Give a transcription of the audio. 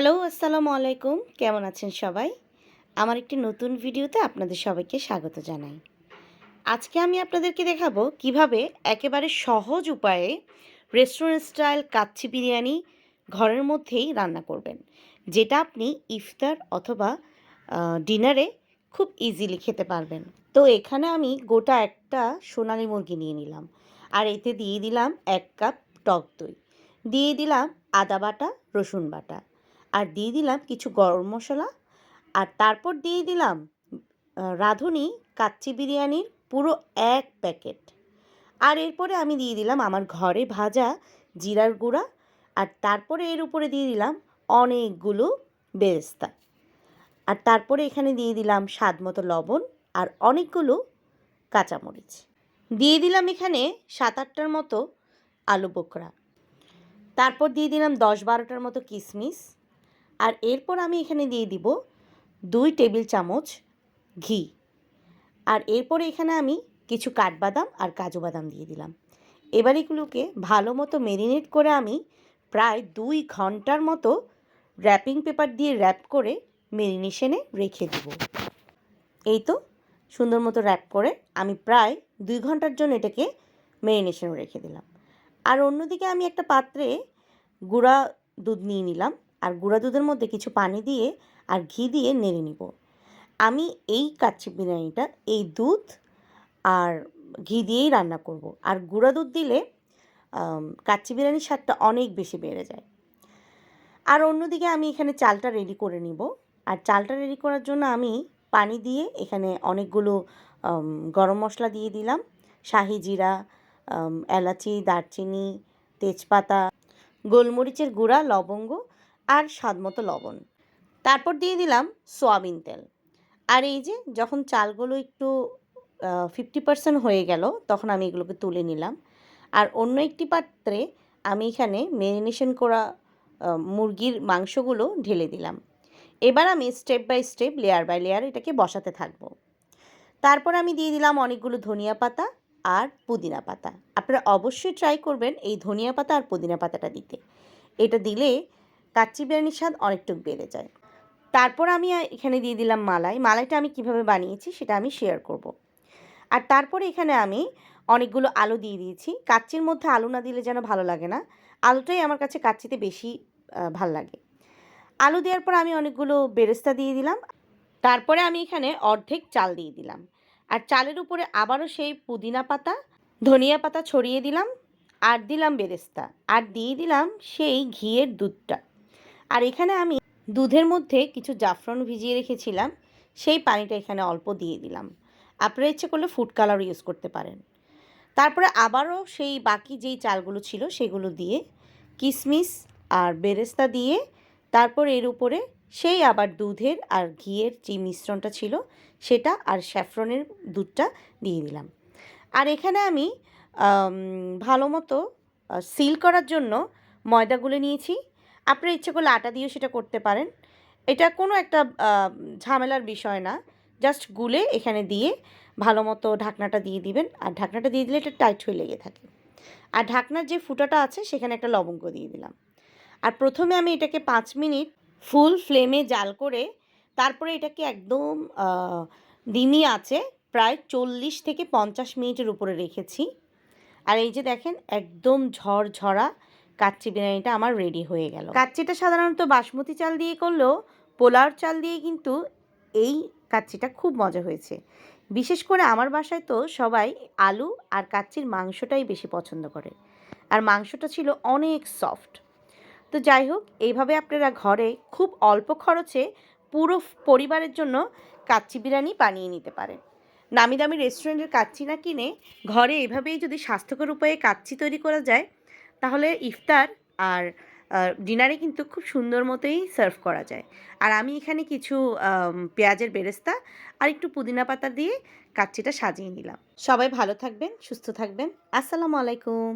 Hello, আসসালামু আলাইকুম। কেমন আছেন সবাই? আমার একটি নতুন ভিডিওতে আপনাদের সবাইকে স্বাগত জানাই। আজকে আমি আপনাদেরকে দেখাবো কীভাবে একেবারে সহজ উপায়ে রেস্টুরেন্ট স্টাইল কাচ্চি বিরিয়ানি ঘরের মধ্যেই রান্না করবেন, যেটা আপনি ইফতার অথবা ডিনারে খুব ইজিলি খেতে পারবেন। তো এখানে আমি গোটা একটা সোনালি মুরগি নিয়ে নিলাম, আর এতে দিয়ে দিলাম এক কাপ টক দই। দিয়ে দিলাম আদা বাটা, রসুন বাটা। আর দিয়ে দিলাম কিছু গরম মশলা। আর তারপর দিয়ে দিলাম রাঁধুনি কাচ্চি বিরিয়ানির পুরো এক প্যাকেট। আর এরপরে আমি দিয়ে দিলাম আমার ঘরে ভাজা জিরার গুঁড়া। আর তারপরে এর উপরে দিয়ে দিলাম অনেকগুলো বেরেস্তা। আর তারপরে এখানে দিয়ে দিলাম স্বাদ মতো লবণ আর অনেকগুলো কাঁচামরিচ। দিয়ে দিলাম এখানে সাত আটটার মতো আলু বোখরা। তারপর দিয়ে দিলাম দশ বারোটার মতো কিশমিশ আর এরপর আমি এখানে দিয়ে দিব দুই টেবিল চামচ ঘি। আর এরপরে এখানে আমি কিছু কাঠবাদাম আর কাজু বাদাম দিয়ে দিলাম। এবার এগুলোকে ভালো মতো মেরিনেট করে আমি প্রায় দুই ঘণ্টার মতো র্যাপিং পেপার দিয়ে র্যাপ করে মেরিনেশনে রেখে দেব। এই তো সুন্দর মতো র্যাপ করে আমি প্রায় দুই ঘণ্টার জন্য এটাকে মেরিনেশনে রেখে দিলাম। আর অন্যদিকে আমি একটা পাত্রে গুঁড়া দুধ নিয়ে নিলাম। আর গুঁড়া দুধের মধ্যে কিছু পানি দিয়ে আর ঘি দিয়ে নেড়ে নিব। আমি এই কাচ্চি বিরিয়ানিটা, এই দুধ আর ঘি দিয়েই রান্না করব। আর গুঁড়া দুধ দিলে কাচ্চি বিরিয়ানির স্বাদটা অনেক বেশি বেড়ে যায়। আর অন্যদিকে আমি এখানে চালটা রেডি করে নিব। আর চালটা রেডি করার জন্য আমি পানি দিয়ে এখানে অনেকগুলো গরম মশলা দিয়ে দিলাম। শাহি জিরা এলাচি, দারচিনি, তেজপাতা, গোলমরিচের গুঁড়া, লবঙ্গ আর স্বাদমতো লবণ। তারপর দিয়ে দিলাম সোয়াবিন তেল। আর এই যে যখন চালগুলো একটু ফিফটি পার্সেন্ট হয়ে গেল, তখন আমি এগুলোকে তুলে নিলাম। আর অন্য একটি পাত্রে আমি এখানে ম্যারিনেশন করা মুরগির মাংসগুলো ঢেলে দিলাম। এবার আমি step by step layer by layer এটাকে বসাতে থাকব। তারপর আমি দিয়ে দিলাম অনেকগুলো ধনিয়া পাতা আর পুদিনা পাতা। আপনারা অবশ্যই ট্রাই করবেন এই ধনিয়া পাতা আর পুদিনা পাতাটা দিতে। এটা দিলে কাচ্চি বিরিয়ানির স্বাদ অনেকটুকু বেড়ে যায়। তারপর আমি এখানে দিয়ে দিলাম মালাই। মালাইটা আমি কীভাবে বানিয়েছি সেটা আমি শেয়ার করব। আর তারপরে এখানে আমি অনেকগুলো আলু দিয়ে দিয়েছি। কাচ্চির মধ্যে আলু না দিলে যেন ভালো লাগে না। আলুটাই আমার কাছে কাচ্চিতে বেশি ভালো লাগে। আলু দেওয়ার পর আমি অনেকগুলো বেরেস্তা দিয়ে দিলাম। তারপরে আমি এখানে অর্ধেক চাল দিয়ে দিলাম। আর চালের উপরে আবারও সেই পুদিনা পাতা, ধনিয়া পাতা ছড়িয়ে দিলাম। আর দিলাম বেরেস্তা। আর দিয়ে দিলাম সেই ঘিয়ের দুধটা। আর এখানে আমি দুধের মধ্যে কিছু জাফরান ভিজিয়ে রেখেছিলাম, সেই পানিটা এখানে অল্প দিয়ে দিলাম। আপনারা ইচ্ছে করলে ফুড কালার ইউজ করতে পারেন। তারপরে আবারও সেই বাকি যেই চালগুলো ছিল, সেগুলো দিয়ে কিশমিশ আর বেরেস্তা দিয়ে তারপর এর উপরে সেই আবার দুধের আর ঘিয়ের যে মিশ্রণটা ছিল, সেটা আর স্যাফরনের দুধটা দিয়ে দিলাম। আর এখানে আমি ভালো মতো সিল করার জন্য ময়দা গুলে নিয়েছি। আপনার ইচ্ছে করলে আটা দিয়েও সেটা করতে পারেন। এটা কোনো একটা ঝামেলার বিষয় না। জাস্ট গুলে এখানে দিয়ে ভালো মতো ঢাকনাটা দিয়ে দিবেন। আর ঢাকনাটা দিয়ে দিলে এটা টাইট হয়ে লেগে থাকে। আর ঢাকনার যে ফুটাটা আছে সেখানে একটা লবঙ্গ দিয়ে দিলাম। আর প্রথমে আমি এটাকে পাঁচ মিনিট ফুল ফ্লেমে জাল করে তারপরে এটাকে একদম ডিমি আছে প্রায় চল্লিশ থেকে পঞ্চাশ মিনিটের উপরে রেখেছি। আর এই যে দেখেন একদম ঝরঝরা কাচ্চি বিরিয়ানিটা আমার রেডি হয়ে গেল। কাচ্চিটা সাধারণত বাসমতি চাল দিয়ে করলেও পোলাওর চাল দিয়ে কিন্তু এই কাচ্চিটা খুব মজা হয়েছে। বিশেষ করে আমার বাসায় তো সবাই আলু আর কাচ্চির মাংসটাই বেশি পছন্দ করে। আর মাংসটা ছিল অনেক সফট তো যাই হোক, এইভাবে আপনারা ঘরে খুব অল্প খরচে পুরো পরিবারের জন্য কাচ্চি বিরিয়ানি বানিয়ে নিতে পারেন। নামি দামি রেস্টুরেন্টের কাচ্চি না কিনে ঘরে এভাবেই যদি স্বাস্থ্যকর উপায়ে কাচ্চি তৈরি করা যায় তাহলে ইফতার আর ডিনারে কিন্তু খুব সুন্দর মতোই সার্ভ করা যায়। আর আমি এখানে কিছু পেঁয়াজের বেরেস্তা আর একটু পুদিনা পাতা দিয়ে কাচ্চিটা সাজিয়ে নিলাম। সবাই ভালো থাকবেন, সুস্থ থাকবেন। আসসালামু আলাইকুম।